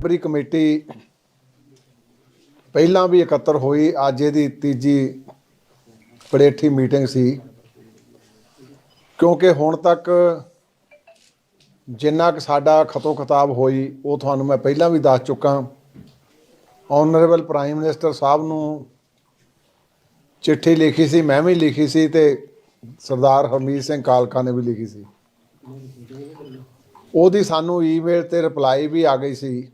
ਬਰੀ ਕਮੇਟੀ ਪਹਿਲਾਂ ਵੀ ਇਕੱਤਰ ਹੋਈ, ਅੱਜ ਇਹਦੀ ਤੀਜੀ ਪੜੇਠੀ ਮੀਟਿੰਗ ਸੀ। ਕਿਉਂਕਿ ਹੁਣ ਤੱਕ ਜਿੰਨਾ ਕਿ ਸਾਡਾ ਖਤੋ ਖਤਾਬ ਹੋਈ, ਉਹ ਤੁਹਾਨੂੰ ਮੈਂ ਪਹਿਲਾਂ ਵੀ ਦੱਸ ਚੁੱਕਾ। ਆਨਰੇਬਲ ਪ੍ਰਾਈਮ ਮਿਨਿਸਟਰ ਸਾਹਿਬ ਨੂੰ ਚਿੱਠੀ ਲਿਖੀ ਸੀ, ਮੈਂ ਵੀ ਲਿਖੀ ਸੀ ਤੇ ਸਰਦਾਰ ਹਰਮੀਤ ਸਿੰਘ ਕਾਲਕਾ ਨੇ ਵੀ ਲਿਖੀ ਸੀ। ਉਹਦੀ ਸਾਨੂੰ ਈਮੇਲ ਤੇ ਰਿਪਲਾਈ ਵੀ ਆ ਗਈ ਸੀ।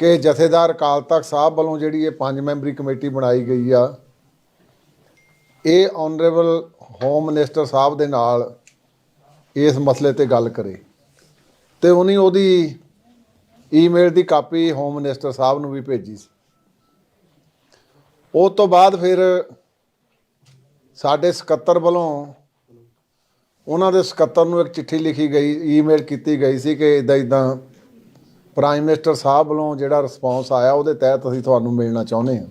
ਕਿ ਜਥੇਦਾਰ ਅਕਾਲ ਤਖਤ ਸਾਹਿਬ ਵੱਲੋਂ ਜਿਹੜੀ ਇਹ ਪੰਜ ਮੈਂਬਰੀ ਕਮੇਟੀ ਬਣਾਈ ਗਈ ਆ, ਇਹ ਆਨਰੇਬਲ ਹੋਮ ਮਿਨਿਸਟਰ ਸਾਹਿਬ ਦੇ ਨਾਲ ਇਸ ਮਸਲੇ ਤੇ ਗੱਲ ਕਰੇ। ਤੇ ਉਹਨੇ ਉਹਦੀ ਈਮੇਲ ਦੀ ਕਾਪੀ ਹੋਮ ਮਿਨਿਸਟਰ ਸਾਹਿਬ ਨੂੰ ਵੀ ਭੇਜੀ ਸੀ। ਉਸ ਤੋਂ ਬਾਅਦ ਫਿਰ ਸਾਡੇ ਸਕੱਤਰ ਵੱਲੋਂ ਉਹਨਾਂ ਦੇ ਸਕੱਤਰ ਨੂੰ ਇੱਕ ਚਿੱਠੀ ਲਿਖੀ ਗਈ ਈਮੇਲ ਕੀਤੀ ਗਈ ਸੀ ਕਿ ਇਦਾਂ ਇਦਾਂ ਪ੍ਰਾਈਮ ਮਿਨਿਸਟਰ ਸਾਹਿਬ ਵੱਲੋਂ ਜਿਹੜਾ ਰਿਸਪੌਂਸ ਆਇਆ, ਉਹਦੇ ਤਹਿਤ ਅਸੀਂ ਤੁਹਾਨੂੰ ਮਿਲਣਾ ਚਾਹੁੰਦੇ ਹਾਂ।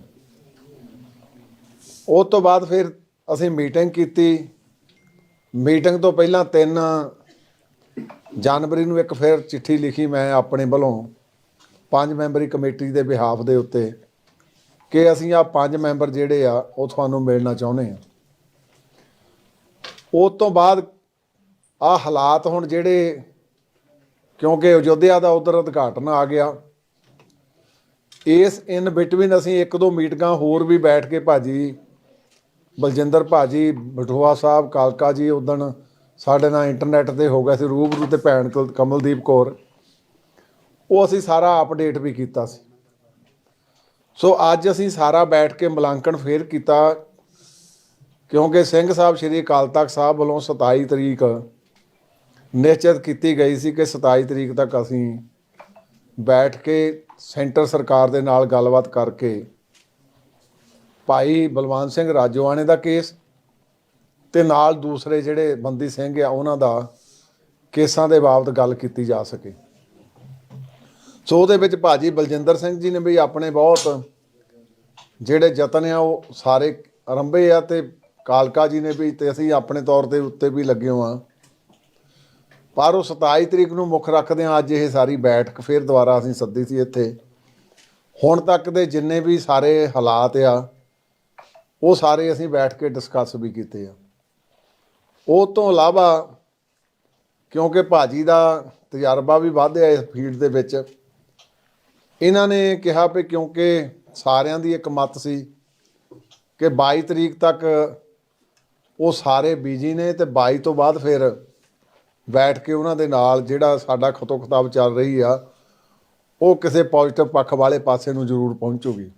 ਉਸ ਤੋਂ ਬਾਅਦ ਫਿਰ ਅਸੀਂ ਮੀਟਿੰਗ ਕੀਤੀ। ਮੀਟਿੰਗ ਤੋਂ ਪਹਿਲਾਂ 3 ਜਨਵਰੀ ਨੂੰ ਇੱਕ ਫਿਰ ਚਿੱਠੀ ਲਿਖੀ ਮੈਂ ਆਪਣੇ ਵੱਲੋਂ ਪੰਜ ਮੈਂਬਰੀ ਕਮੇਟੀ ਦੇ ਬਿਹਾਫ ਦੇ ਉੱਤੇ ਕਿ ਅਸੀਂ ਆ ਪੰਜ ਮੈਂਬਰ ਜਿਹੜੇ ਆ, ਉਹ ਤੁਹਾਨੂੰ ਮਿਲਣਾ ਚਾਹੁੰਦੇ ਹਾਂ। ਉਸ ਤੋਂ ਬਾਅਦ ਆ ਹਾਲਾਤ ਹੁਣ ਜਿਹੜੇ ਕਿਉਂਕਿ ਅਯੋਧਿਆ ਦਾ ਉਧਰ ਉਦਘਾਟਨ ਆ ਗਿਆ। ਇਸ ਇਨ ਬਿਟਵੀਨ ਅਸੀਂ ਇੱਕ ਦੋ ਮੀਟਿੰਗਾਂ ਹੋਰ ਵੀ ਬੈਠ ਕੇ ਭਾਜੀ ਬਲਜਿੰਦਰ, ਭਾਜੀ ਬਠੋਆ ਸਾਹਿਬ, ਕਾਲਕਾ ਜੀ ਉਦਣ ਸਾਡੇ ਨਾਲ ਇੰਟਰਨੈਟ ਤੇ ਹੋ ਗਿਆ ਸੀ, ਰੂਬਰੂ ਤੇ ਭੈਣ ਕਲ- ਕਮਲਦੀਪ ਕੌਰ। ਉਹ ਅਸੀਂ ਸਾਰਾ ਅਪਡੇਟ ਵੀ ਕੀਤਾ ਸੀ। ਸੋ ਅੱਜ ਅਸੀਂ ਸਾਰਾ ਬੈਠ ਕੇ ਮੁਲਾਂਕਣ ਫੇਰ ਕੀਤਾ, ਕਿਉਂਕਿ ਸਿੰਘ ਸਾਹਿਬ, ਸ਼੍ਰੀ ਅਕਾਲ ਤਖਤ ਸਾਹਿਬ ਵੱਲੋਂ 27 ਤਰੀਕ ਨਿਸ਼ਚਿਤ ਕੀਤੀ ਗਈ ਸੀ ਕਿ 27 ਤਰੀਕ ਤੱਕ ਅਸੀਂ ਬੈਠ ਕੇ ਸੈਂਟਰ ਸਰਕਾਰ ਦੇ ਨਾਲ ਗੱਲਬਾਤ ਕਰਕੇ ਭਾਈ ਬਲਵੰਤ ਸਿੰਘ ਰਾਜੋਆਣੇ ਦਾ ਕੇਸ ਤੇ ਨਾਲ ਦੂਸਰੇ ਜਿਹੜੇ ਬੰਦੀ ਸਿੰਘ ਆ, ਉਹਨਾਂ ਦਾ ਕੇਸਾਂ ਦੇ ਬਾਬਤ ਗੱਲ ਕੀਤੀ ਜਾ ਸਕੇ। ਸੋ ਉਹਦੇ ਵਿੱਚ ਭਾਜੀ ਬਲਜਿੰਦਰ ਸਿੰਘ ਜੀ ਨੇ ਵੀ ਆਪਣੇ ਬਹੁਤ ਜਿਹੜੇ ਯਤਨ ਆ, ਉਹ ਸਾਰੇ ਆਰੰਭੇ ਆ ਤੇ ਕਾਲਕਾ ਜੀ ਨੇ ਵੀ ਤੇ ਅਸੀਂ ਆਪਣੇ ਤੌਰ ਤੇ ਉੱਤੇ ਵੀ ਲੱਗੇ ਹਾਂ ਪਰ ਉਹ 27 ਤਰੀਕ ਨੂੰ ਮੁੱਖ ਰੱਖਦੇ ਆ ਅੱਜ ਇਹ ਸਾਰੀ ਬੈਠਕ ਫਿਰ ਦੁਬਾਰਾ ਅਸੀਂ ਸੱਦੀ ਸੀ ਇੱਥੇ। ਹੁਣ ਤੱਕ ਦੇ ਜਿੰਨੇ ਵੀ ਸਾਰੇ ਹਾਲਾਤ ਆ, ਉਹ ਸਾਰੇ ਅਸੀਂ ਬੈਠ ਕੇ ਡਿਸਕਸ ਵੀ ਕੀਤੇ ਆ। ਉਹ ਤੋਂ ਇਲਾਵਾ ਕਿਉਂਕਿ ਭਾਜੀ ਦਾ ਤਜਰਬਾ ਵੀ ਵਧਿਆ ਇਸ ਫੀਲਡ ਦੇ ਵਿੱਚ, ਇਹਨਾਂ ਨੇ ਕਿਹਾ ਵੀ ਕਿਉਂਕਿ ਸਾਰਿਆਂ ਦੀ ਇੱਕ ਮਤ ਸੀ ਕਿ 22 ਤਰੀਕ ਤੱਕ ਉਹ ਸਾਰੇ ਬੀਜੀ ਨੇ ਤੇ 22 ਤੋਂ ਬਾਅਦ ਫਿਰ ਬੈਠ ਕੇ ਉਹਨਾਂ ਦੇ ਨਾਲ ਜਿਹੜਾ ਸਾਡਾ ਖਤੋ ਖਤਾਬ ਚੱਲ ਰਹੀ ਆ, ਉਹ ਕਿਸੇ ਪੋਜ਼ਿਟਿਵ ਪੱਖ ਵਾਲੇ ਪਾਸੇ ਨੂੰ ਜ਼ਰੂਰ ਪਹੁੰਚੂਗੀ।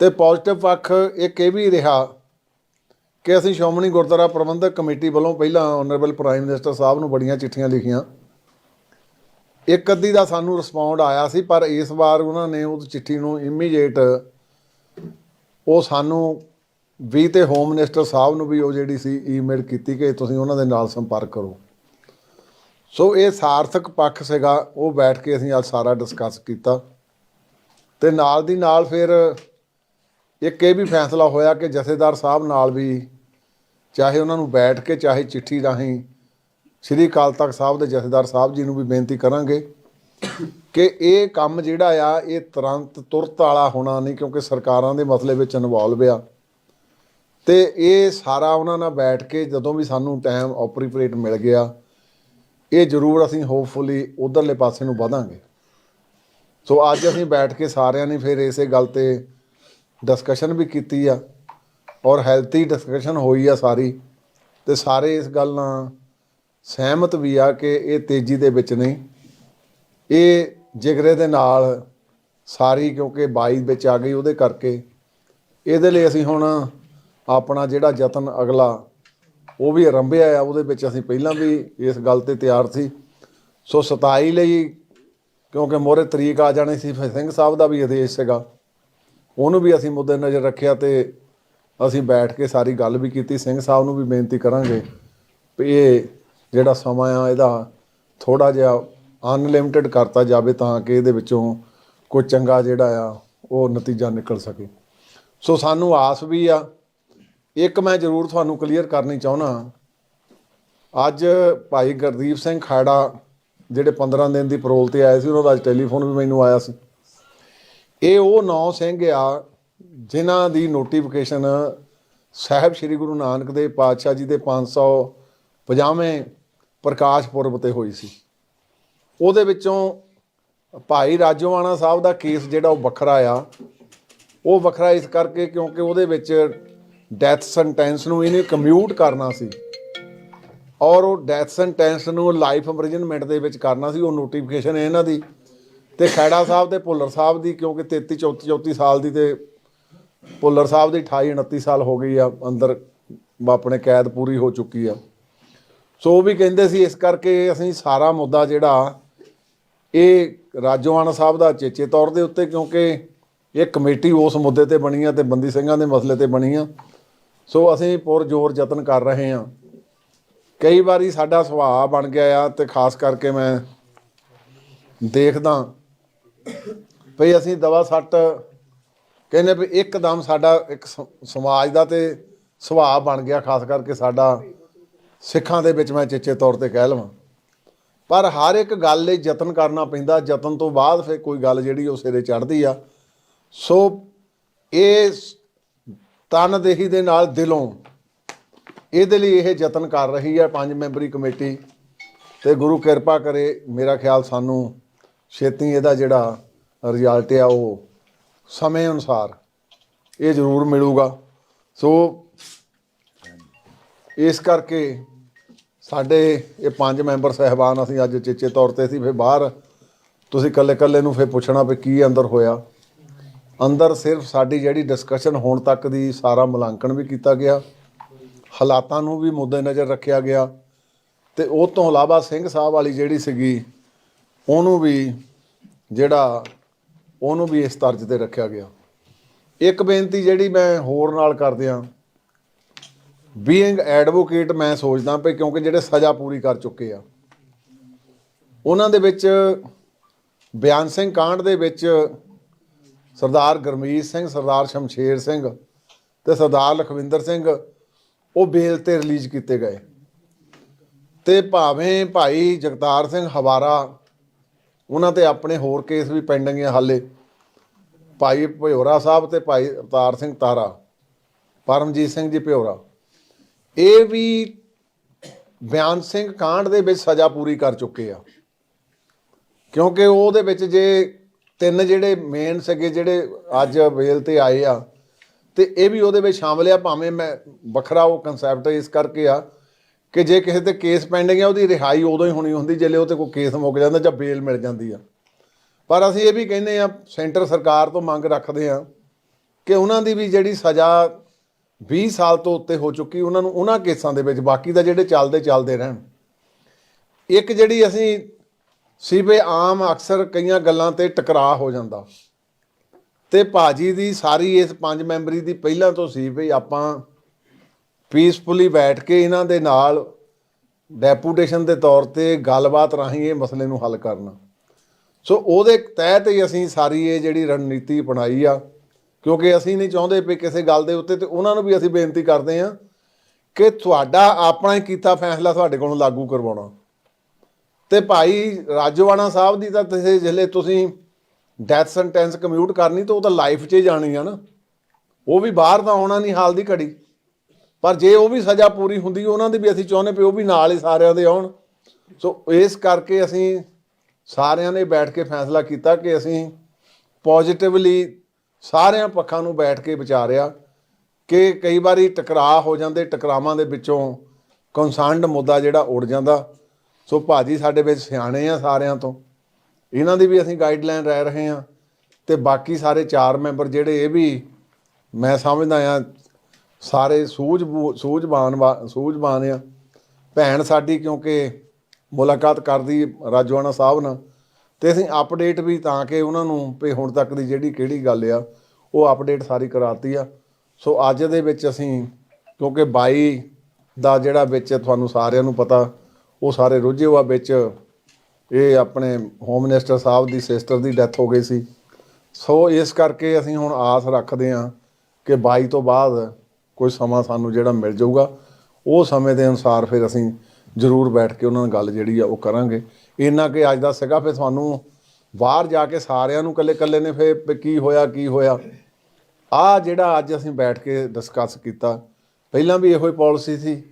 ਤੇ ਪੋਜ਼ਿਟਿਵ ਪੱਖ ਇੱਕ ਇਹ ਵੀ ਰਿਹਾ ਕਿ ਅਸੀਂ ਸ਼੍ਰੋਮਣੀ ਗੁਰਦੁਆਰਾ ਪ੍ਰਬੰਧਕ ਕਮੇਟੀ ਵੱਲੋਂ ਪਹਿਲਾਂ ਆਨਰੇਬਲ ਪ੍ਰਾਈਮ ਮਿਨਿਸਟਰ ਸਾਹਿਬ ਨੂੰ ਬੜੀਆਂ ਚਿੱਠੀਆਂ ਲਿਖੀਆਂ। ਇੱਕ ਅੱਧੀ ਦਾ ਸਾਨੂੰ ਰਿਸਪੌਂਡ ਆਇਆ ਸੀ, ਪਰ ਇਸ ਵਾਰ ਉਹਨਾਂ ਨੇ ਉਸ ਚਿੱਠੀ ਨੂੰ ਇਮੀਡੀਏਟ ਉਹ ਸਾਨੂੰ ਵੀ ਤੇ ਹੋਮ ਮਿਨਿਸਟਰ ਸਾਹਿਬ ਨੂੰ ਵੀ ਉਹ ਜਿਹੜੀ ਸੀ ਈਮੇਲ ਕੀਤੀ ਕਿ ਤੁਸੀਂ ਉਹਨਾਂ ਦੇ ਨਾਲ ਸੰਪਰਕ ਕਰੋ। ਸੋ ਇਹ ਸਾਰਥਕ ਪੱਖ ਸੀਗਾ, ਉਹ ਬੈਠ ਕੇ ਅਸੀਂ ਅੱਜ ਸਾਰਾ ਡਿਸਕਸ ਕੀਤਾ। ਤੇ ਨਾਲ ਦੀ ਨਾਲ ਫਿਰ ਇੱਕ ਇਹ ਵੀ ਫੈਸਲਾ ਹੋਇਆ ਕਿ ਜਥੇਦਾਰ ਸਾਹਿਬ ਨਾਲ ਵੀ ਚਾਹੇ ਉਹਨਾਂ ਨੂੰ ਬੈਠ ਕੇ, ਚਾਹੇ ਚਿੱਠੀ ਰਾਹੀਂ ਸ੍ਰੀ ਅਕਾਲ ਤਖਤ ਸਾਹਿਬ ਦੇ ਜਥੇਦਾਰ ਸਾਹਿਬ ਜੀ ਨੂੰ ਵੀ ਬੇਨਤੀ ਕਰਾਂਗੇ ਕਿ ਇਹ ਕੰਮ ਜਿਹੜਾ ਆ, ਇਹ ਤੁਰੰਤ ਤੁਰਤ ਵਾਲਾ ਹੋਣਾ ਨਹੀਂ, ਕਿਉਂਕਿ ਸਰਕਾਰਾਂ ਦੇ ਮਸਲੇ ਵਿੱਚ ਇਨਵੋਲਵ ਆ। ਤੇ ਇਹ ਸਾਰਾ ਉਹਨਾਂ ਨਾਲ ਬੈਠ ਕੇ ਜਦੋਂ ਵੀ ਸਾਨੂੰ ਟਾਈਮ ਆਪਰੀਪਰੇਟ ਮਿਲ ਗਿਆ ਇਹ ਜ਼ਰੂਰ ਅਸੀਂ ਹੋਪਫੁਲੀ ਉਧਰਲੇ ਪਾਸੇ ਨੂੰ ਵਧਾਂਗੇ। ਸੋ ਅੱਜ ਅਸੀਂ ਬੈਠ ਕੇ ਸਾਰਿਆਂ ਨੇ ਫਿਰ ਇਸੇ ਗੱਲ ਤੇ ਡਿਸਕਸ਼ਨ ਵੀ ਕੀਤੀ ਆ ਔਰ ਹੈਲਥੀ ਡਿਸਕਸ਼ਨ ਹੋਈ ਆ ਸਾਰੀ ਤੇ ਸਾਰੇ ਇਸ ਗੱਲ ਨਾਲ ਸਹਿਮਤ ਵੀ ਆ ਕਿ ਇਹ ਤੇਜ਼ੀ ਦੇ ਵਿੱਚ ਨਹੀਂ। ਇਹ ਜਿਗਰੇ ਦੇ ਨਾਲ ਸਾਰੀ ਕਿਉਂਕਿ 22 ਵਿੱਚ ਆ ਗਈ ਉਹਦੇ ਕਰਕੇ। ਇਹਦੇ ਲਈ ਅਸੀਂ ਹੁਣ ਆਪਣਾ ਜਿਹੜਾ ਯਤਨ ਅਗਲਾ ਉਹ ਵੀ ਆਰੰਭਿਆ ਆ, ਉਹਦੇ ਵਿੱਚ ਅਸੀਂ ਪਹਿਲਾਂ ਵੀ ਇਸ ਗੱਲ ਤੇ ਤਿਆਰ ਸੀ। ਸੋ 27 ਲਈ, ਕਿਉਂਕਿ ਮੋਰੇ ਤਰੀਕ ਆ ਜਾਣੀ ਸੀ, ਫਿਰ ਸਿੰਘ ਸਾਹਿਬ ਦਾ ਵੀ ਆਦੇਸ਼ ਸੀਗਾ। ਉਹਨੂੰ ਵੀ ਅਸੀਂ ਮੁੱਦੇ ਨਜ਼ਰ ਰੱਖਿਆ ਤੇ ਅਸੀਂ ਬੈਠ ਕੇ ਸਾਰੀ ਗੱਲ ਵੀ ਕੀਤੀ। ਸਿੰਘ ਸਾਹਿਬ ਨੂੰ ਵੀ ਬੇਨਤੀ ਕਰਾਂਗੇ ਵੀ ਇਹ ਜਿਹੜਾ ਸਮਾਂ ਆ, ਇਹਦਾ ਥੋੜਾ ਜਿਹਾ ਅਨਲਿਮਿਟਿਡ ਕਰਤਾ ਜਾਵੇ ਤਾਂ ਕਿ ਇਹਦੇ ਵਿੱਚੋਂ ਕੋਈ ਚੰਗਾ ਜਿਹੜਾ ਆ, ਉਹ ਨਤੀਜਾ ਨਿਕਲ ਸਕੇ। ਸੋ ਸਾਨੂੰ ਆਸ ਵੀ ਆ ਇੱਕ ਮੈਂ ਜ਼ਰੂਰ ਤੁਹਾਨੂੰ ਕਲੀਅਰ ਕਰਨੀ ਚਾਹੁੰਦਾ ਅੱਜ ਭਾਈ ਗੁਰਦੀਪ ਸਿੰਘ ਖਾੜਾ, ਜਿਹੜੇ 15 ਦਿਨ ਦੀ ਪਰੋਲ ਤੇ ਆਏ ਸੀ, ਉਹਨਾਂ ਦਾ ਅੱਜ ਟੈਲੀਫੋਨ ਵੀ ਮੈਨੂੰ ਆਇਆ ਸੀ। ਇਹ ਉਹ ਨੌ ਸਿੰਘ ਆ, ਜਿਨ੍ਹਾਂ ਦੀ ਨੋਟੀਫਿਕੇਸ਼ਨ ਸਾਹਿਬ ਸ੍ਰੀ ਗੁਰੂ ਨਾਨਕ ਦੇਵ ਪਾਤਸ਼ਾਹ ਜੀ ਦੇ 550ਵੇਂ ਪ੍ਰਕਾਸ਼ ਪੁਰਬ ਤੇ ਹੋਈ ਸੀ। ਉਹਦੇ ਵਿੱਚੋਂ ਭਾਈ ਰਾਜੋਆਣਾ ਸਾਹਿਬ ਦਾ ਕੇਸ ਜਿਹੜਾ ਉਹ ਵੱਖਰਾ ਆ। ਉਹ ਵੱਖਰਾ ਇਸ ਕਰਕੇ ਕਿਉਂਕਿ ਉਹਦੇ ਵਿੱਚ ਡੈਥ ਸੈਂਟੈਂਸ ਨੂੰ ਇਹਨੇ ਕਮਿਊਟ ਕਰਨਾ ਸੀ। ਔਰ ਉਹ ਡੈਥ ਸੈਂਟੈਂਸ ਨੂੰ ਲਾਈਫ ਇੰਪ੍ਰਿਜ਼ਨਮੈਂਟ ਦੇ ਵਿੱਚ ਕਰਨਾ ਸੀ, ਉਹ ਨੋਟੀਫਿਕੇਸ਼ਨ ਹੈ ਇਹਨਾਂ ਦੀ। ਤੇ ਖੈੜਾ ਸਾਹਿਬ ਤੇ ਭੁੱਲਰ ਸਾਹਿਬ ਦੀ, ਕਿਉਂਕਿ 33 34 34 ਸਾਲ ਦੀ ਤੇ ਭੁੱਲਰ ਸਾਹਿਬ ਦੀ 28 29 ਸਾਲ ਹੋ ਗਈ ਆ, ਅੰਦਰ ਆਪਣੇ ਕੈਦ ਪੂਰੀ ਹੋ ਚੁੱਕੀ ਆ। ਸੋ ਉਹ ਵੀ ਕਹਿੰਦੇ ਸੀ, ਇਸ ਕਰਕੇ ਅਸੀਂ ਸਾਰਾ ਮੁੱਦਾ ਜਿਹੜਾ ਇਹ ਰਾਜੋਆਣਾ ਸਾਹਿਬ ਦਾ ਚੇਚੇ ਤੌਰ ਦੇ ਉੱਤੇ, ਕਿਉਂਕਿ ਇਹ ਕਮੇਟੀ ਉਸ ਮੁੱਦੇ ਤੇ ਬਣੀ ਆ ਤੇ ਬੰਦੀ ਸਿੰਘਾਂ ਦੇ ਮਸਲੇ ਤੇ ਬਣੀ ਆ। ਸੋ ਅਸੀਂ ਪੁਰ ਜ਼ੋਰ ਯਤਨ ਕਰ ਰਹੇ ਹਾਂ। ਕਈ ਵਾਰੀ ਸਾਡਾ ਸੁਭਾਅ ਬਣ ਗਿਆ ਆ ਤੇ ਖਾਸ ਕਰਕੇ ਮੈਂ ਦੇਖਦਾ ਭਈ ਅਸੀਂ ਦਵਾ ਸੱਟ ਕਹਿੰਦੇ ਵੀ ਇੱਕਦਮ ਸਾਡਾ ਇੱਕ ਸ- ਸਮਾਜ ਦਾ ਤੇ ਸੁਭਾਅ ਬਣ ਗਿਆ, ਖਾਸ ਕਰਕੇ ਸਾਡਾ ਸਿੱਖਾਂ ਦੇ ਵਿੱਚ ਮੈਂ ਚੇਚੇ ਤੌਰ ਤੇ ਕਹਿ ਲਵਾਂ। ਪਰ ਹਰ ਇੱਕ ਗੱਲ ਲਈ ਯਤਨ ਕਰਨਾ ਪੈਂਦਾ, ਯਤਨ ਤੋਂ ਬਾਅਦ ਫਿਰ ਕੋਈ ਗੱਲ ਜਿਹੜੀ ਉਹ ਸਿਰੇ ਚੜ੍ਹਦੀ ਆ। ਸੋ ਇਹ ਤਨਦੇਹੀ ਦੇ ਨਾਲ ਦਿਲੋਂ। ਇਹਦੇ ਲਈ ਇਹ ਯਤਨ ਕਰ ਰਹੀ ਹੈ ਪੰਜ ਮੈਂਬਰੀ ਕਮੇਟੀ। ਤੇ ਗੁਰੂ ਕਿਰਪਾ ਕਰੇ ਮੇਰਾ ਖਿਆਲ ਸਾਨੂੰ ਛੇਤੀ ਇਹਦਾ ਜਿਹੜਾ ਰਿਜ਼ਲਟ ਆ ਉਹ ਸਮੇਂ ਅਨੁਸਾਰ ਇਹ ਜ਼ਰੂਰ ਮਿਲੂਗਾ। ਸੋ ਇਸ ਕਰਕੇ ਸਾਡੇ ਇਹ ਪੰਜ ਮੈਂਬਰ ਸਹਿਬਾਨ ਅਸੀਂ ਅੱਜ ਚੇਚੇ ਤੌਰ ਤੇ ਸੀ, ਫਿਰ ਬਾਹਰ ਤੁਸੀਂ ਇਕੱਲੇ ਇਕੱਲੇ ਨੂੰ ਫਿਰ ਪੁੱਛਣਾ ਵੀ ਕੀ ਅੰਦਰ ਹੋਇਆ। ਅੰਦਰ ਸਿਰਫ ਸਾਡੀ ਜਿਹੜੀ ਡਿਸਕਸ਼ਨ ਹੋਣ ਤੱਕ ਦੀ ਸਾਰਾ ਮੁਲਾਂਕਣ ਵੀ ਕੀਤਾ ਗਿਆ। ਹਾਲਾਤਾਂ ਨੂੰ ਵੀ ਮੁੱਦੇ ਨਜ਼ਰ ਰੱਖਿਆ ਗਿਆ। ਤੇ ਉਹ ਤੋਂ ਇਲਾਵਾ ਸਿੰਘ ਸਾਹਿਬ ਵਾਲੀ ਜਿਹੜੀ ਸੀਗੀ, ਉਹਨੂੰ ਵੀ ਜਿਹੜਾ, ਉਹਨੂੰ ਵੀ ਇਸ ਤਰਜ ਤੇ ਰੱਖਿਆ ਗਿਆ। ਇੱਕ ਬੇਨਤੀ ਜਿਹੜੀ ਮੈਂ ਹੋਰ ਨਾਲ ਕਰਦਿਆਂ ਬੀਇੰਗ ਐਡਵੋਕੇਟ ਮੈਂ ਸੋਚਦਾ ਪਈ ਕਿਉਂਕਿ ਜਿਹੜੇ ਸਜ਼ਾ ਪੂਰੀ ਕਰ ਚੁੱਕੇ ਆ। ਉਹਨਾਂ ਦੇ ਵਿੱਚ ਬਿਆਨ ਸਿੰਘ ਕਾਂਡ ਦੇ ਵਿੱਚ ਸਰਦਾਰ ਗਰਮੀਤ ਸਿੰਘ, ਸਰਦਾਰ ਸ਼ਮਸ਼ੇਰ ਸਿੰਘ ਤੇ ਸਰਦਾਰ ਲਖਵਿੰਦਰ ਸਿੰਘ, ਉਹ ਬੇਲ ਤੇ ਰਿਲੀਜ਼ ਕੀਤੇ ਗਏ। ਤੇ ਭਾਵੇਂ ਭਾਈ ਜਗਤਾਰ ਸਿੰਘ ਹਵਾਰਾ, ਉਹਨਾਂ ਤੇ ਆਪਣੇ ਹੋਰ ਕੇਸ ਵੀ ਪੈਂਡਿੰਗ ਆ ਹਾਲੇ। ਭਾਈ ਭਿਓਰਾ ਸਾਹਿਬ ਤੇ ਭਾਈ ਅਵਤਾਰ ਸਿੰਘ ਤਾਰਾ, ਪਰਮਜੀਤ ਸਿੰਘ ਜੀ ਭਿਓਰਾ। ਇਹ ਵੀ ਬਿਆਨ ਸਿੰਘ ਕਾਂਡ ਦੇ ਵਿੱਚ ਸਜ਼ਾ ਪੂਰੀ ਕਰ ਚੁੱਕੇ ਆ। ਕਿਉਂਕਿ ਉਹਦੇ ਵਿੱਚ ਜੇ ਤਿੰਨ ਜਿਹੜੇ ਮੇਨ ਸੀਗੇ ਜਿਹੜੇ ਅੱਜ ਵੇਲ ਤੇ ਆਏ ਆ, ਤੇ ਇਹ ਵੀ ਉਹਦੇ ਵਿੱਚ ਸ਼ਾਮਲ ਆ, ਭਾਵੇਂ ਮੈਂ ਵੱਖਰਾ ਉਹ ਕਨਸੈਪਟ ਇਸ ਕਰਕੇ ਆ ਕਿ ਜੇ ਕਿਸੇ ਤੇ ਕੇਸ ਪੈਂਡਿੰਗ ਆ, ਉਹਦੀ ਰਿਹਾਈ ਉਦੋਂ ਹੀ ਹੋਣੀ ਹੁੰਦੀ ਜਿਹੜੇ ਉਹ 'ਤੇ ਕੋਈ ਕੇਸ ਮੁੱਕ ਜਾਂਦਾ ਜਾਂ ਬੇਲ ਮਿਲ ਜਾਂਦੀ ਆ। ਪਰ ਅਸੀਂ ਇਹ ਵੀ ਕਹਿੰਦੇ ਆ, ਸੈਂਟਰ ਸਰਕਾਰ ਤੋਂ ਮੰਗ ਰੱਖਦੇ ਆ ਕਿ ਉਹਨਾਂ ਦੀ ਵੀ ਜਿਹੜੀ ਸਜ਼ਾ 20 ਸਾਲ ਤੋਂ ਉੱਤੇ ਹੋ ਚੁੱਕੀ, ਉਹਨਾਂ ਨੂੰ ਉਹਨਾਂ ਕੇਸਾਂ ਦੇ ਵਿੱਚ, ਬਾਕੀ ਦਾ ਜਿਹੜੇ ਚੱਲਦੇ ਚੱਲਦੇ ਰਹਿਣ। ਇੱਕ ਜਿਹੜੀ ਅਸੀਂ ਸੀ ਵੀ ਆਮ ਅਕਸਰ ਕਈਆਂ ਗੱਲਾਂ ਤੇ ਟਕਰਾਅ ਹੋ ਜਾਂਦਾ। ਤੇ ਭਾਜੀ ਦੀ ਸਾਰੀ ਇਸ ਪੰਜ ਮੈਂਬਰੀ ਦੀ ਪਹਿਲਾਂ ਤੋਂ ਸੀ ਵੀ ਆਪਾਂ ਪੀਸਫੁਲੀ ਬੈਠ ਕੇ ਇਹਨਾਂ ਦੇ ਨਾਲ ਡੈਪੂਟੇਸ਼ਨ ਦੇ ਤੌਰ ਤੇ ਗੱਲਬਾਤ ਰਾਹੀਂ ਇਹ ਮਸਲੇ ਨੂੰ ਹੱਲ ਕਰਨਾ। ਸੋ ਉਹਦੇ ਤਹਿਤ ਹੀ ਅਸੀਂ ਸਾਰੀ ਇਹ ਜਿਹੜੀ ਰਣਨੀਤੀ ਬਣਾਈ ਆ, ਕਿਉਂਕਿ ਅਸੀਂ ਨਹੀਂ ਚਾਹੁੰਦੇ ਵੀ ਕਿਸੇ ਗੱਲ ਦੇ ਉੱਤੇ ਤੇ ਉਹਨਾਂ ਨੂੰ ਵੀ ਅਸੀਂ ਬੇਨਤੀ ਕਰਦੇ ਹਾਂ ਕਿ ਤੁਹਾਡਾ ਆਪਣਾ ਹੀ ਕੀਤਾ ਫੈਸਲਾ ਤੁਹਾਡੇ ਕੋਲੋਂ ਲਾਗੂ ਕਰਵਾਉਣਾ। ਤੇ ਭਾਈ ਰਾਜਵਾਣਾ ਸਾਹਿਬ ਦੀ ਤਾਂ ਤੁਸੀਂ ਜਿਹੜੇ ਤੁਸੀਂ ਡੈਥ ਸੈਂਟੈਂਸ ਕਮਿਊਟ ਕਰਨੀ ਤਾਂ ਉਹ ਤਾਂ ਲਾਈਫ 'ਚ ਹੀ ਜਾਣੀ ਆ ਨਾ। ਉਹ ਵੀ ਬਾਹਰ ਤਾਂ ਆਉਣਾ ਨਹੀਂ, ਹਾਲ ਦੀ ਘੜੀ। ਪਰ ਜੇ ਉਹ ਵੀ ਸਜ਼ਾ ਪੂਰੀ ਹੁੰਦੀ, ਉਹਨਾਂ ਦੀ ਵੀ ਅਸੀਂ ਚਾਹੁੰਦੇ ਵੀ ਉਹ ਵੀ ਨਾਲ ਹੀ ਸਾਰਿਆਂ ਦੇ ਆਉਣ। ਸੋ ਇਸ ਕਰਕੇ ਅਸੀਂ ਸਾਰਿਆਂ ਨੇ ਬੈਠ ਕੇ ਫੈਸਲਾ ਕੀਤਾ ਕਿ ਅਸੀਂ ਪੋਜ਼ਿਟਿਵਲੀ ਸਾਰਿਆਂ ਪੱਖਾਂ ਨੂੰ ਬੈਠ ਕੇ ਵਿਚਾਰਿਆ ਕਿ ਕਈ ਵਾਰੀ ਟਕਰਾਅ ਹੋ ਜਾਂਦੇ, ਟਕਰਾਵਾਂ ਦੇ ਵਿੱਚੋਂ ਕਨਸਰਨਡ ਮੁੱਦਾ ਜਿਹੜਾ ਉੜ ਜਾਂਦਾ। ਸੋ ਭਾਜੀ ਸਾਡੇ ਵਿੱਚ ਸਿਆਣੇ ਆ ਸਾਰਿਆਂ ਤੋਂ। ਇਹਨਾਂ ਦੀ ਵੀ ਅਸੀਂ ਗਾਈਡਲਾਈਨ ਰਹਿ ਰਹੇ ਹਾਂ ਤੇ ਬਾਕੀ ਸਾਰੇ ਚਾਰ ਮੈਂਬਰ ਜਿਹੜੇ ਇਹ ਵੀ ਮੈਂ ਸਮਝਦਾ ਆ, ਸਾਰੇ ਸੂਝ ਸੂਝਬਾਨ ਵਾ- ਸੂਝਵਾਨ ਆ। ਭੈਣ ਸਾਡੀ ਕਿਉਂਕਿ ਮੁਲਾਕਾਤ ਕਰਦੀ ਰਾਜਵਾਨਾ ਸਾਹਿਬ ਨਾਲ। ਤੇ ਅਸੀਂ ਅਪਡੇਟ ਵੀ ਤਾਂ ਕਿ ਉਹਨਾਂ ਨੂੰ ਵੀ ਹੁਣ ਤੱਕ ਦੀ ਜਿਹੜੀ ਕਿਹੜੀ ਗੱਲ ਆ, ਉਹ ਅਪਡੇਟ ਸਾਰੀ ਕਰਾਤੀ ਆ। ਸੋ ਅੱਜ ਦੇ ਵਿੱਚ ਅਸੀਂ ਕਿਉਂਕਿ 22 ਦਾ ਜਿਹੜਾ ਵਿੱਚ ਤੁਹਾਨੂੰ ਸਾਰਿਆਂ ਨੂੰ ਪਤਾ ਉਹ ਸਾਰੇ ਰੁੱਝੇ ਹੋਆ ਵਿੱਚ ਇਹ ਆਪਣੇ ਹੋਮ ਮਿਨਿਸਟਰ ਸਾਹਿਬ ਦੀ ਸਿਸਟਰ ਦੀ ਡੈਥ ਹੋ ਗਈ ਸੀ। ਸੋ ਇਸ ਕਰਕੇ ਅਸੀਂ ਹੁਣ ਆਸ ਰੱਖਦੇ ਹਾਂ ਕਿ 22 ਤੋਂ ਬਾਅਦ ਕੋਈ ਸਮਾਂ ਸਾਨੂੰ ਜਿਹੜਾ ਮਿਲ ਜਾਊਗਾ, ਉਹ ਸਮੇਂ ਦੇ ਅਨੁਸਾਰ ਫਿਰ ਅਸੀਂ ਜ਼ਰੂਰ ਬੈਠ ਕੇ ਉਹਨਾਂ ਨਾਲ ਗੱਲ ਜਿਹੜੀ ਆ ਉਹ ਕਰਾਂਗੇ। ਇੰਨਾ ਕਿ ਅੱਜ ਦਾ ਸੀਗਾ, ਫਿਰ ਤੁਹਾਨੂੰ ਬਾਹਰ ਜਾ ਕੇ ਸਾਰਿਆਂ ਨੂੰ ਕੱਲੇ ਕੱਲੇ ਨੇ ਫਿਰ ਵੀ ਕੀ ਹੋਇਆ ਕੀ ਹੋਇਆ। ਆ ਜਿਹੜਾ ਅੱਜ ਅਸੀਂ ਬੈਠ ਕੇ ਡਿਸਕਸ ਕੀਤਾ, ਪਹਿਲਾਂ ਵੀ ਇਹੋ ਹੀ ਪਾਲਿਸੀ ਸੀ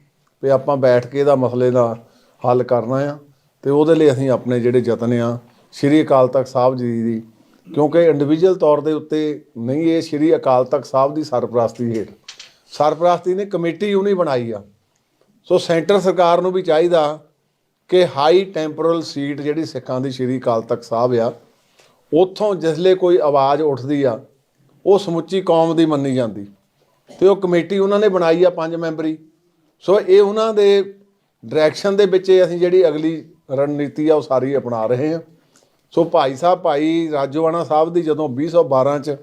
ਵੀ ਆਪਾਂ ਬੈਠ ਕੇ ਇਹਦਾ ਮਸਲੇ ਦਾ ਹੱਲ ਕਰਨਾ ਆ ਤੇ ਉਹਦੇ ਲਈ ਅਸੀਂ ਆਪਣੇ ਜਿਹੜੇ ਯਤਨ ਆ, ਸ਼੍ਰੀ ਅਕਾਲ ਤਖਤ ਸਾਹਿਬ ਜੀ ਦੀ, ਕਿਉਂਕਿ ਇੰਡੀਵਿਜੂਅਲ ਤੌਰ ਦੇ ਉੱਤੇ ਨਹੀਂ, ਇਹ ਸ਼੍ਰੀ ਅਕਾਲ ਤਖਤ ਸਾਹਿਬ ਦੀ ਸਰਪ੍ਰਸਤੀ ਹੇਠ। ਸਰਪ੍ਰਸਤੀ ਨੇ ਕਮੇਟੀ ਉਹਨੇ ਬਣਾਈ ਆ। ਸੋ ਸੈਂਟਰ ਸਰਕਾਰ ਨੂੰ ਵੀ ਚਾਹੀਦਾ ਕਿ ਹਾਈ ਟੈਂਪੋਰਲ ਸੀਟ ਜਿਹੜੀ ਸਿੱਖਾਂ ਦੀ ਸ਼੍ਰੀ ਅਕਾਲ ਤਖਤ ਸਾਹਿਬ ਆ, ਉੱਥੋਂ ਜਿਸਲੇ ਕੋਈ ਆਵਾਜ਼ ਉੱਠਦੀ ਆ, ਉਹ ਸਮੁੱਚੀ ਕੌਮ ਦੀ ਮੰਨੀ ਜਾਂਦੀ। ਤੇ ਉਹ ਕਮੇਟੀ ਉਹਨਾਂ ਨੇ ਬਣਾਈ ਆ ਪੰਜ ਮੈਂਬਰੀ। ਸੋ ਇਹ ਉਹਨਾਂ ਦੇ ਡਾਇਰੈਕਸ਼ਨ ਦੇ ਵਿੱਚ ਇਹ ਅਸੀਂ ਜਿਹੜੀ ਅਗਲੀ ਰਣਨੀਤੀ ਆ ਉਹ ਸਾਰੀ ਅਪਣਾ ਰਹੇ ਹਾਂ। ਸੋ ਭਾਈ ਸਾਹਿਬ, ਭਾਈ ਰਾਜੋਵਾਣਾ ਸਾਹਿਬ ਦੀ ਜਦੋਂ 2012 ਚ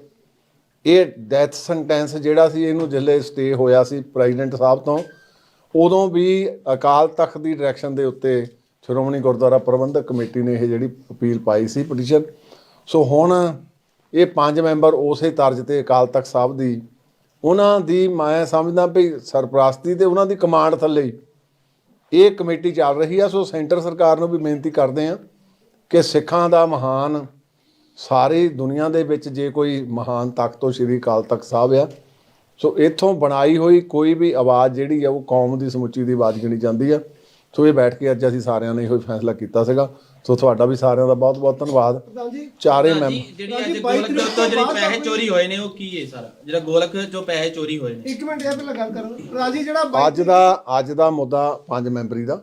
ਇਹ ਡੈਥ ਸੈਂਟੈਂਸ ਜਿਹੜਾ ਸੀ, ਇਹਨੂੰ ਜਿਲੇ ਸਟੇ ਹੋਇਆ ਸੀ ਪ੍ਰੈਜ਼ੀਡੈਂਟ ਸਾਹਿਬ ਤੋਂ, ਉਦੋਂ ਵੀ ਅਕਾਲ ਤਖਤ ਦੀ ਡਾਇਰੈਕਸ਼ਨ ਦੇ ਉੱਤੇ ਸ਼੍ਰੋਮਣੀ ਗੁਰਦੁਆਰਾ ਪ੍ਰਬੰਧਕ ਕਮੇਟੀ ਨੇ ਇਹ ਜਿਹੜੀ ਅਪੀਲ ਪਾਈ ਸੀ ਪਟੀਸ਼ਨ ਸੋ ਹੁਣ ਇਹ ਪੰਜ ਮੈਂਬਰ ਉਸੇ ਤਰਜ਼ ਤੇ ਅਕਾਲ ਤਖਤ ਸਾਹਿਬ ਦੀ, ਉਹਨਾਂ ਦੀ ਮੈਂ ਸਮਝਦਾ ਵੀ ਸਰਪ੍ਰਸਤੀ ਤੇ ਉਹਨਾਂ ਦੀ ਕਮਾਂਡ ਥੱਲੇ ਹੀ ਇਹ ਕਮੇਟੀ ਚੱਲ ਰਹੀ ਆ, ਸੋ ਸੈਂਟਰ ਸਰਕਾਰ ਨੂੰ ਵੀ ਬੇਨਤੀ ਕਰਦੇ ਆ ਕਿ ਸਿੱਖਾਂ ਦਾ ਮਹਾਨ ਸਾਰੀ ਦੁਨੀਆ ਦੇ ਵਿੱਚ ਜੇ ਕੋਈ ਮਹਾਨ ਤਖਤ ਤੋਂ ਸ਼੍ਰੀ ਅਕਾਲ ਤਖਤ ਸਾਹਿਬ ਆ, ਸੋ ਇੱਥੋਂ ਬਣਾਈ ਹੋਈ ਕੋਈ ਵੀ ਆਵਾਜ਼ ਜਿਹੜੀ ਆ, ਉਹ ਕੌਮ ਦੀ ਸਮੁੱਚੀ ਦੀ ਆਵਾਜ਼ ਗਿਣੀ ਜਾਂਦੀ ਆ। ਸੋ ਇਹ ਬੈਠ ਕੇ ਅੱਜ ਅਸੀਂ ਸਾਰਿਆਂ ਨੇ ਇਹੋ ਹੀ ਫੈਸਲਾ ਕੀਤਾ ਸੀਗਾ। ਸੋ ਤੁਹਾਡਾ ਵੀ ਸਾਰਿਆਂ ਦਾ ਬਹੁਤ ਬਹੁਤ ਧੰਨਵਾਦ। ਪ੍ਰਧਾਨ ਜੀ। ਚਾਰੇ ਮੈਂਬਰ। ਜਿਹੜੀ ਅੱਜ ਗੋਲਕ ਤਰੀਕ ਤੋਂ ਤੋਂ ਜਿਹੜੇ ਪੈਸੇ ਚੋਰੀ ਹੋਏ ਨੇ ਉਹ ਕੀ ਹੈ ਸਾਰਾ? ਜਿਹੜਾ ਗੋਲਕ ਜੋ ਪੈਸੇ ਚੋਰੀ ਹੋਏ ਨੇ। ਇੱਕ ਮਿੰਟ ਇਹ ਪਹਿਲਾਂ ਗੱਲ ਕਰਨ ਪ੍ਰਧਾਨ ਜੀ ਜਿਹੜਾ ਬਾਈ ਅੱਜ ਦਾ ਅੱਜ ਦਾ ਮੁੱਦਾ ਪੰਜ ਮੈਂਬਰੀ ਦਾ।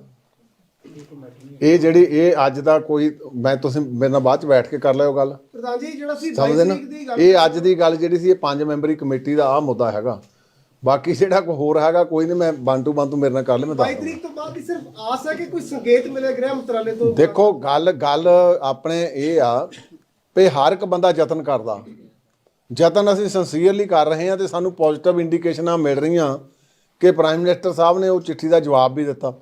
ਇਹ ਜਿਹੜੀ ਇਹ ਅੱਜ ਦਾ ਕੋਈ ਮੈਂ ਤੁਸੀਂ ਮੇਰੇ ਨਾਲ ਬਾਅਦ ਚ ਬੈਠ ਕੇ ਕਰ ਲਿਓ ਗੱਲ। ਪ੍ਰਧਾਨ ਜੀ ਜਿਹੜਾ ਸੀ 22 ਸਮਝਦੇ ਨਾ? ਦੀ ਗੱਲ ਇਹ ਅੱਜ ਦੀ ਗੱਲ ਜਿਹੜੀ ਸੀ ਇਹ ਪੰਜ ਮੈਂਬਰੀ ਕਮੇਟੀ ਦਾ ਆ ਮੁੱਦਾ ਹੈਗਾ। ਬਾਕੀ ਜਿਹੜਾ ਕੋਈ ਹੋਰ ਹੈਗਾ ਕੋਈ ਨਹੀਂ ਮੈਂ ਬੰਟੂ ਬੰਟੂ ਮੇਰੇ ਨਾਲ ਕਰ ਲੈ ਮੈਂ 22 ਦੱਸ। ਤਰੀਕ ਤੋਂ ਬਾਅਦ ਹੀ ਸਿਰਫ ਆਸ ਹੈ ਕਿ ਕੋਈ ਸੰਕੇਤ ਮਿਲੇ ਗ੍ਰਹਿ ਮੰਤਰਾਲੇ ਤੋਂ। ਦੇਖੋ ਗੱਲ ਗੱਲ ਆਪਣੇ ਇਹ ਆ ਵੀ ਹਰ ਇੱਕ ਬੰਦਾ ਯਤਨ ਕਰਦਾ। ਯਤਨ ਅਸੀਂ ਸਿੰਸੀਅਰਲੀ ਕਰ ਰਹੇ ਹਾਂ ਤੇ ਸਾਨੂੰ ਪੋਜ਼ਿਟਿਵ ਇੰਡੀਕੇਸ਼ਨਾਂ ਮਿਲ ਰਹੀਆਂ ਕਿ ਪ੍ਰਾਈਮ ਮਿਨਿਸਟਰ ਸਾਹਿਬ ਨੇ ਉਹ ਚਿੱਠੀ ਦਾ ਜਵਾਬ ਵੀ ਦਿੱਤਾ।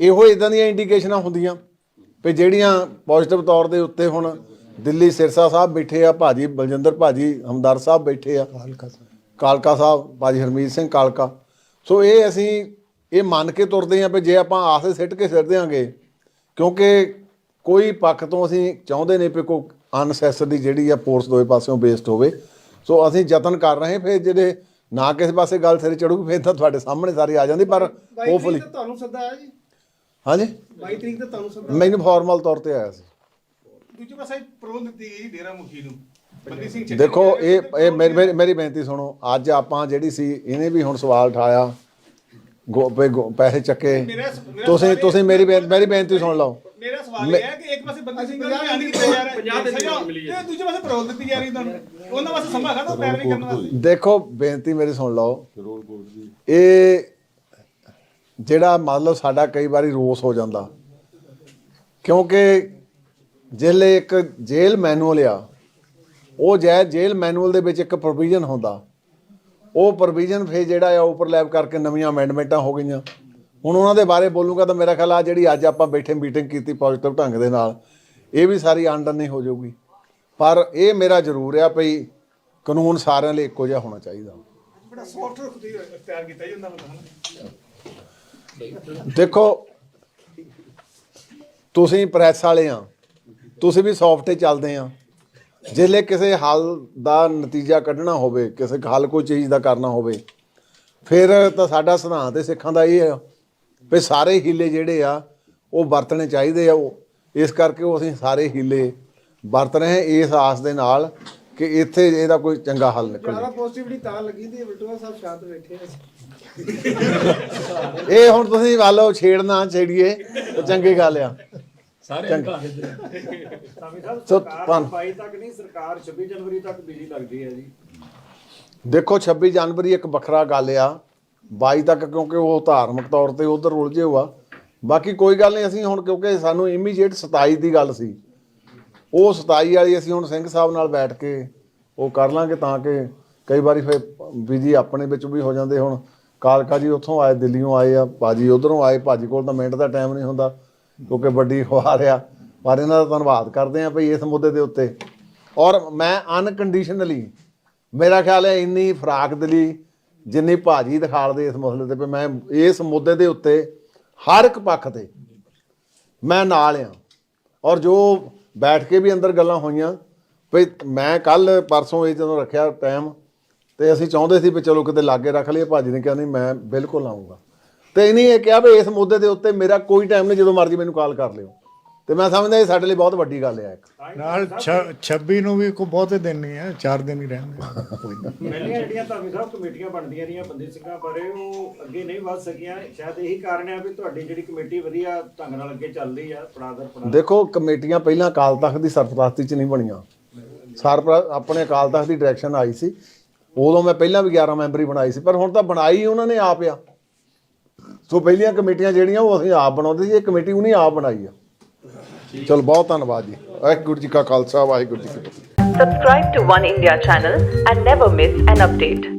ਇਹੋ ਇਦਾਂ ਦੀਆਂ ਇੰਡੀਕੇਸ਼ਨਾਂ ਹੁੰਦੀਆਂ ਵੀ ਜਿਹੜੀਆਂ ਪੋਜ਼ਿਟਿਵ ਤੌਰ ਦੇ ਉੱਤੇ ਹੁਣ ਦਿੱਲੀ ਸਿਰਸਾ ਸਾਹਿਬ ਬੈਠੇ ਆ ਭਾਜੀ ਬਲਜਿੰਦਰ ਭਾਜੀ ਹਮਦਰ ਸਾਹਿਬ ਬੈਠੇ ਆ। ਕਾਲਕਾ ਸਾਹਿਬ ਭਾਜੀ ਹਰਮੀਤ ਸਿੰਘ ਕਾਲਕਾ। ਸੋ ਇਹ ਅਸੀਂ ਇਹ ਮੰਨ ਕੇ ਤੁਰਦੇ ਹਾਂ ਵੀ ਜੇ ਆਪਾਂ ਆਸੇ ਸਿੱਟ ਕੇ ਸਿਰ ਦਿਆਂਗੇ ਕਿਉਂਕਿ ਕੋਈ ਪੱਖ ਤੋਂ ਅਸੀਂ ਚਾਹੁੰਦੇ ਨੇ ਵੀ ਕੋਈ ਅਨਸੈਸਰੀ ਜਿਹੜੀ ਆ ਫੋਰਸ ਦੋਵੇਂ ਪਾਸਿਓਂ ਬੇਸਡ ਹੋਵੇ। ਸੋ ਅਸੀਂ ਯਤਨ ਕਰ ਰਹੇ ਫਿਰ ਜਿਹੜੇ ਨਾ ਕਿਸੇ ਪਾਸੇ ਗੱਲ ਸਿਰੇ ਚੜੂਗੀ ਫਿਰ ਤਾਂ ਤੁਹਾਡੇ ਸਾਹਮਣੇ ਸਾਰੀ ਆ ਜਾਂਦੀ ਪਰ 22 ਹੋਪਫੁਲੀ ਤੁਹਾਨੂੰ ਸੱਦਾ ਆਇਆ ਜੀ। ਹਾਂਜੀ? 22 ਤਰੀਕ ਤੋਂ ਤੁਹਾਨੂੰ ਸੱਦਾ ਮੈਨੂੰ ਫਾਰਮਲ ਤੌਰ ਤੇ ਆਇਆ ਸੀ। ਦੂਜੇ ਪਾਸੇ ਪ੍ਰੋਲ ਦਿੱਤੀ ਗਈ ਡੇਰਾ ਮੁਖੀ ਨੂੰ। ਦੇਖੋ ਇਹ ਇਹ ਮੇਰੀ- ਮੇਰੀ ਮੇਰੀ ਬੇਨਤੀ ਸੁਣੋ ਅੱਜ ਆਪਾਂ ਜਿਹੜੀ ਸੀ ਇਹਨੇ ਵੀ ਹੁਣ ਸਵਾਲ ਉਠਾਇਆ ਗੋ- ਪੈਸੇ ਚੱਕੇ। ਮੇਰਾ- ਮੇਰਾ ਤੁਸੀਂ ਸਵਾਲ ਇਹ- ਤੁਸੀਂ ਮੇਰੀ ਬੇਨ- ਮੇਰੀ ਬੇਨਤੀ ਸੁਣ ਲਓ। ਮੇਰਾ ਸਵਾਲ ਇਹ ਹੈ ਕਿ ਇੱਕ ਪਾਸੇ ਬੰਦੀ ਸਿੰਘ ਨੂੰ ਬਿਆਨ ਕੀਤਾ ਜਾ ਰਿਹਾ ਹੈ ਤੇ ਦੂਜੇ ਪਾਸੇ ਪ੍ਰੋਲ ਦਿੱਤੀ ਜਾ ਰਹੀ ਤੁਹਾਨੂੰ। ਉਹਨਾਂ ਵਾਸਤੇ ਸੰਭਾ ਖਾ ਤਾਂ ਪੈਰਵੀ ਕਰਨ ਵਾਸਤੇ। ਦੇਖੋ ਬੇਨਤੀ ਮੇਰੀ ਸੁਣ ਲਓ। ਇਹ ਜਿਹੜਾ ਮੰਨ ਲਓ ਸਾਡਾ ਕਈ ਵਾਰੀ ਰੋਸ ਹੋ ਜਾਂਦਾ। ਕਿਉਂਕਿ ਜਿਹੜੇ ਇੱਕ ਜੇਲ ਮੈਨੂਅਲ ਆ। ਉਹ ਜੈ ਜੇਲ ਮੈਨੂਅਲ ਦੇ ਵਿੱਚ ਇੱਕ ਪ੍ਰੋਵੀਜ਼ਨ ਹੁੰਦਾ। ਉਹ ਪ੍ਰੋਵੀਜ਼ਨ ਫੇ ਜਿਹੜਾ ਆ ਓਵਰਲੈਪ ਕਰਕੇ ਨਵੀਆਂ ਅਮੈਂਡਮੈਂਟਾਂ ਹੋ ਗਈਆਂ। ਹੁਣ ਉਹਨਾਂ ਦੇ ਬਾਰੇ ਬੋਲੂਗਾ ਤਾਂ ਮੇਰਾ ਖਿਆਲ ਆ ਜਿਹੜੀ ਅੱਜ ਆਪਾਂ ਬੈਠੇ ਮੀਟਿੰਗ ਕੀਤੀ ਪੋਜ਼ਿਟਿਵ ਢੰਗ ਦੇ ਨਾਲ ਇਹ ਵੀ ਸਾਰੀ ਆਂਡਰ ਨਹੀਂ ਹੋ ਜਾਊਗੀ। ਪਰ ਇਹ ਮੇਰਾ ਜ਼ਰੂਰ ਆ ਭਈ ਕਾਨੂੰਨ ਸਾਰਿਆਂ ਲਈ ਇੱਕੋ ਜਿਹਾ ਹੋਣਾ ਚਾਹੀਦਾ। ਬੜਾ ਸੌਫਟ ਖੁਦੀ ਤਿਆਰ ਕੀਤਾ ਜੀ ਉਹਨਾਂ ਬੰਦਾ ਦੇਖੋ ਤੁਸੀਂ ਪ੍ਰੈਸ ਵਾਲੇ ਆ ਤੁਸੀਂ ਵੀ ਸੌਫਟੇ ਚੱਲਦੇ ਆ। ਜਿਲੇ ਕਿਸੇ ਹੱਲ ਦਾ ਨਤੀਜਾ ਕੱਢਣਾ ਹੋਵੇ ਕਿਸੇ ਹੱਲ ਕੋਈ ਚੀਜ਼ ਦਾ ਕਰਨਾ ਹੋਵੇ ਫਿਰ ਤਾਂ ਸਾਡਾ ਸਿਧਾਂਤ ਹੈ ਸਿੱਖਾਂ ਦਾ ਇਹ ਆ ਵੀ ਸਾਰੇ ਹੀਲੇ ਜਿਹੜੇ ਆ ਉਹ ਵਰਤਣੇ ਚਾਹੀਦੇ ਆ ਉਹ। ਇਸ ਕਰਕੇ ਉਹ ਅਸੀਂ ਸਾਰੇ ਹੀਲੇ ਵਰਤ ਰਹੇ ਹਾਂ ਇਸ ਆਸ ਦੇ ਨਾਲ ਕਿ ਇੱਥੇ ਇਹਦਾ ਕੋਈ ਚੰਗਾ ਹੱਲ ਨਿਕਲੇ ਜ਼ਿਆਦਾ ਪੋਜ਼ਿਟਿਵਿਟੀ ਤਾਂ ਲੱਗੀ ਦੀ ਬਿਲਟੂਆ ਸਾਹਿਬ ਸ਼ਾਂਤ ਬੈਠੇ ਆ। ਇਹ ਹੁਣ ਤੁਸੀਂ ਵਾਲੋ ਛੇੜਨਾ ਛੇੜੀਏ ਤਾਂ ਚੰਗੀ ਗੱਲ ਆ। ਸਾਰੇ ਚੰਗਾ। ਸਾਹਿਬ ਸੋ ਸਰਕਾਰ ਧੰਨ- 22 ਤੱਕ ਨਹੀਂ ਸਰਕਾਰ 26 ਜਨਵਰੀ ਤੱਕ ਬਿਜਲੀ ਲੱਗਦੀ ਹੈ ਜੀ। ਦੇਖੋ 26 ਜਨਵਰੀ ਇੱਕ ਵੱਖਰਾ ਗੱਲ ਆ। 22 ਤੱਕ ਕਿਉਂਕਿ ਉਹ ਧਾਰਮਿਕ ਤੌਰ ਤੇ ਉਧਰ ਉਲਝੇ ਹੋਆ ਬਾਕੀ ਕੋਈ ਗੱਲ ਨਹੀਂ ਅਸੀਂ ਹੁਣ ਕਿਉਂਕਿ ਸਾਨੂੰ ਇਮੀਡੀਏਟ 27 ਦੀ ਗੱਲ ਸੀ। ਉਹ 27 ਵਾਲੀ ਅਸੀਂ ਹੁਣ ਸਿੰਘ ਸਾਹਿਬ ਨਾਲ ਬੈਠ ਕੇ ਉਹ ਕਰ ਲਾਂਗੇ ਤਾਂ ਕਿ ਕਈ ਵਾਰੀ ਫਿਰ ਬਿਜ਼ੀ ਆਪਣੇ ਵਿੱਚ ਵੀ ਹੋ ਜਾਂਦੇ ਹੁਣ। ਕਾਲਕਾ ਜੀ ਉੱਥੋਂ ਆਏ ਦਿੱਲੀੋਂ ਆਏ ਆ ਭਾਜੀ ਉਧਰੋਂ ਆਏ ਭਾਜੀ ਕੋਲ ਤਾਂ ਮਿੰਟ ਦਾ ਟਾਈਮ ਨਹੀਂ ਹੁੰਦਾ। ਕਿਉਂਕਿ ਵੱਡੀ ਖਵਾਰ ਆ। ਪਰ ਇਹਨਾਂ ਦਾ ਧੰਨਵਾਦ ਕਰਦੇ ਆ ਭਈ ਇਸ ਮੁੱਦੇ ਦੇ ਉੱਤੇ। ਔਰ ਮੈਂ ਅਨਕੰਡੀਸ਼ਨਲੀ ਮੇਰਾ ਖਿਆਲ ਹੈ ਇੰਨੀ ਫਰਾਕ ਦਿਲੀ ਜਿੰਨੀ ਭਾਜੀ ਦਿਖਾਲਦੇ ਇਸ ਮਸਲੇ ਤੇ ਵੀ ਮੈਂ ਇਸ ਮੁੱਦੇ ਦੇ ਉੱਤੇ ਹਰ ਇੱਕ ਪੱਖ ਤੇ ਮੈਂ ਨਾਲ ਆ। ਔਰ ਜੋ ਬੈਠ ਕੇ ਵੀ ਅੰਦਰ ਗੱਲਾਂ ਹੋਈਆਂ ਵੀ ਮੈਂ ਕੱਲ ਪਰਸੋਂ ਇਹ ਜਦੋਂ ਰੱਖਿਆ ਟਾਈਮ ਤੇ ਅਸੀਂ ਚਾਹੁੰਦੇ ਸੀ ਵੀ ਚਲੋ ਕਿਤੇ ਲਾਗੇ ਰੱਖ ਲਈਏ, ਭਾਜੀ ਨੇ ਕਿਹਾ ਨਹੀਂ, ਮੈਂ ਬਿਲਕੁਲ ਆਉਂਗਾ ਤੇ ਇਹਨੇ ਇਹ ਕਿਹਾ ਵੀ ਇਸ ਮੁੱਦੇ ਦੇ ਉੱਤੇ ਮੇਰਾ ਕੋਈ ਟਾਈਮ ਨਹੀਂ ਜਦੋਂ ਮਰਜ਼ੀ ਮੈਨੂੰ ਕਾਲ ਕਰ ਲਿਓ। ਤੇ ਮੈਂ ਸਮਝਦਾ ਇਹ ਸਾਡੇ ਲਈ ਬਹੁਤ ਵੱਡੀ ਗੱਲ ਹੈ ਇੱਕ। ਨਾਲ ਛ- 26 ਨੂੰ ਵੀ ਕੋਈ ਬਹੁਤੇ ਦਿਨ ਨਹੀਂ ਹੈ 4 ਦਿਨ ਹੀ ਰਹਿਣਗੇ ਕੋਈ ਨਹੀਂ ਪਹਿਲੀਆਂ ਜਿਹੜੀਆਂ ਧਾਮੀ ਸਾਹਿਬ ਕਮੇਟੀਆਂ ਬਣਦੀਆਂ ਰਹੀਆਂ ਬੰਦੀ ਸਿੰਘਾਂ ਬਾਰੇ ਉਹ ਅੱਗੇ ਨਹੀਂ ਵੱਧ ਸਕੀਆਂ। ਸ਼ਾਇਦ ਇਹੀ ਕਾਰਨ ਹੈ ਵੀ ਤੁਹਾਡੀ ਜਿਹੜੀ ਕਮੇਟੀ ਵਧੀਆ ਢੰਗ ਨਾਲ ਅੱਗੇ ਚੱਲ ਰਹੀ ਆ ਪੜਾਦਰ ਪੜਾ ਦੇਖੋ ਕਮੇਟੀਆਂ ਪਹਿਲਾਂ ਅਕਾਲ ਤਖਤ ਦੀ ਸਰਪ੍ਰਸਤੀ 'ਚ ਨਹੀਂ ਬਣੀਆਂ। ਸਰਪ੍ਰ ਆਪਣੇ ਅਕਾਲ ਤਖਤ ਦੀ ਡਾਇਰੈਕਸ਼ਨ ਆਈ ਸੀ। ਉਦੋਂ ਮੈਂ ਪਹਿਲਾਂ ਵੀ 11 ਮੈਂਬਰੀ ਬਣਾਈ ਸੀ ਪਰ ਹੁਣ ਤਾਂ ਬਣਾਈ ਉਹਨਾਂ ਨੇ ਆਪ ਆ। ਸੋ ਪਹਿਲੀਆਂ ਕਮੇਟੀਆਂ ਜਿਹੜੀਆਂ ਉਹ ਅਸੀਂ ਆਪ ਬਣਾਉਂਦੇ ਸੀ, ਇਹ ਕਮੇਟੀ ਉਹਨੇ ਆਪ ਬਣਾਈ ਆ। ਚਲ, ਬਹੁਤ ਧੰਨਵਾਦ ਜੀ। ਵਾਹਿਗੁਰੂ ਜੀ ਕਾ ਖਾਲਸਾ, ਵਾਹਿਗੁਰੂ ਜੀ ਕੀ ਫਤਿਹ। Subscribe to One India channel and never miss an update.